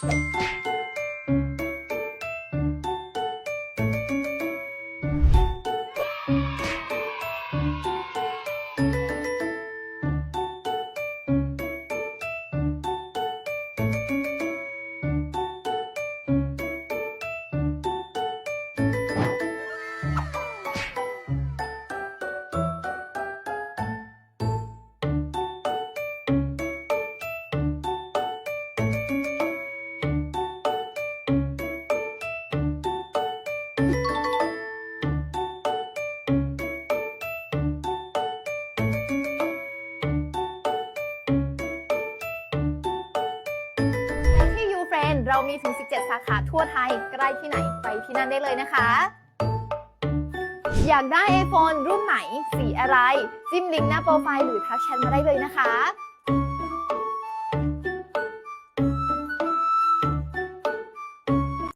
ที่ เรามีถึง 17 สาขาทั่วไทย ใกล้ที่ไหนไปที่นั่นได้เลยนะคะ อยากได้ iPhone รุ่นไหน สีอะไร จิ้มลิงก์หน้าโปรไฟล์หรือทักแชทมาได้เลยนะคะ